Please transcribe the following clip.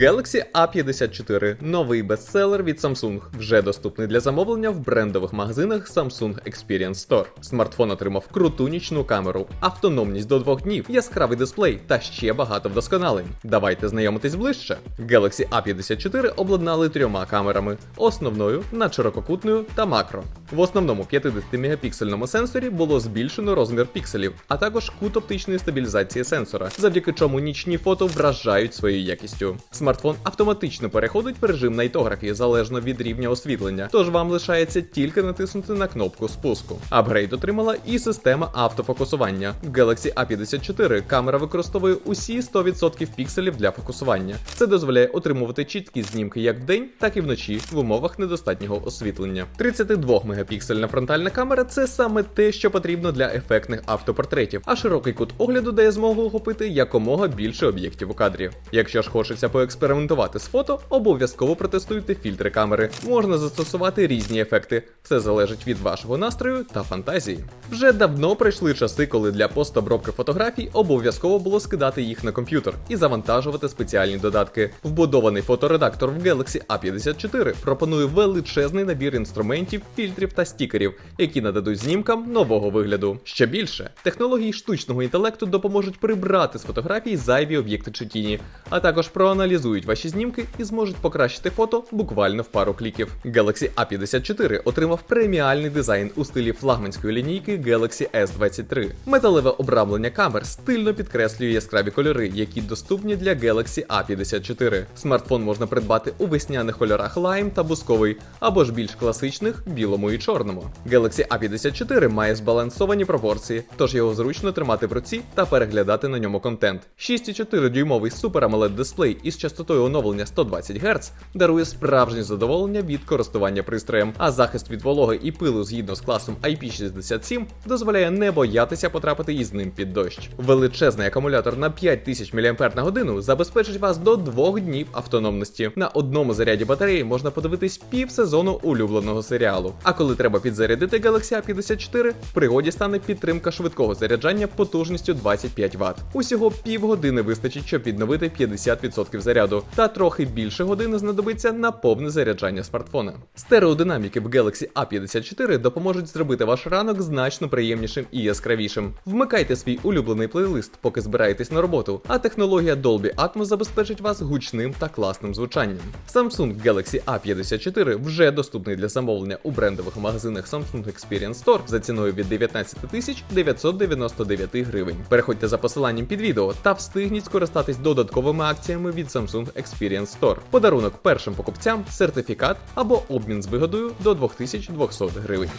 Galaxy A54 новий бестселер від Samsung, вже доступний для замовлення в брендових магазинах Samsung Experience Store. Смартфон отримав круту нічну камеру, автономність до двох днів, яскравий дисплей та ще багато вдосконалень. Давайте знайомитись ближче. Galaxy A54 обладнали трьома камерами: основною, надширококутною та макро. В основному 50-мегапіксельному сенсорі було збільшено розмір пікселів, а також кут оптичної стабілізації сенсора, завдяки чому нічні фото вражають своєю якістю. Смартфон автоматично переходить в режим найтографії залежно від рівня освітлення, тож вам лишається тільки натиснути на кнопку спуску. Апгрейд отримала і система автофокусування. В Galaxy A54 камера використовує усі 100% пікселів для фокусування. Це дозволяє отримувати чіткі знімки як вдень, так і вночі в умовах недостатнього освітлення. 32 мегапіксельна фронтальна камера це саме те, що потрібно для ефектних автопортретів, а широкий кут огляду дає змогу охопити якомога більше об'єктів у кадрі. Якщо ж хочеться поекспериментувати з фото, обов'язково протестуйте фільтри камери. Можна застосувати різні ефекти. Все залежить від вашого настрою та фантазії. Вже давно пройшли часи, коли для постобробки фотографій обов'язково було скидати їх на комп'ютер і завантажувати спеціальні додатки. Вбудований фоторедактор в Galaxy A54 пропонує величезний набір інструментів, фільтрів та стікерів, які нададуть знімкам нового вигляду. Ще більше, технології штучного інтелекту допоможуть прибрати з фотографій зайві об'єкти чи тіні, а також проаналізують ваші знімки і зможуть покращити фото буквально в пару кліків. Galaxy A54 отримав преміальний дизайн у стилі флагманської лінійки Galaxy S23. Металеве обрамлення камер стильно підкреслює яскраві кольори, які доступні для Galaxy A54. Смартфон можна придбати у весняних кольорах лайм та бусковий, або ж більш класичних білому і чорному. Galaxy A54 має збалансовані пропорції, тож його зручно тримати в руці та переглядати на ньому контент. 6,4 дюймовий Super AMOLED дисплей із частотою оновлення 120 Гц дарує справжнє задоволення від користування пристроєм, а захист від вологи і пилу згідно з класом IP67 дозволяє не боятися потрапити із ним під дощ. Величезний акумулятор на 5000 мАч забезпечить вас до 2 днів автономності. На одному заряді батареї можна подивитись пів сезону улюбленого серіалу. А коли треба підзарядити Galaxy A54, в пригоді стане підтримка швидкого заряджання потужністю 25 Вт. Усього півгодини вистачить, щоб відновити 50% заряду, та трохи більше години знадобиться на повне заряджання смартфона. Стереодинаміки в Galaxy A54 допоможуть зробити ваш ранок значно приємнішим і яскравішим. Вмикайте свій улюблений плейлист, поки збираєтесь на роботу, а технологія Dolby Atmos забезпечить вас гучним та класним звучанням. Samsung Galaxy A54 вже доступний для замовлення у брендових магазинах Samsung Experience Store за ціною від 19 тисяч 999 гривень. Переходьте за посиланням під відео та встигніть скористатись додатковими акціями від Samsung Experience Store. Подарунок першим покупцям, сертифікат або обмін з вигодою до 2200 гривень.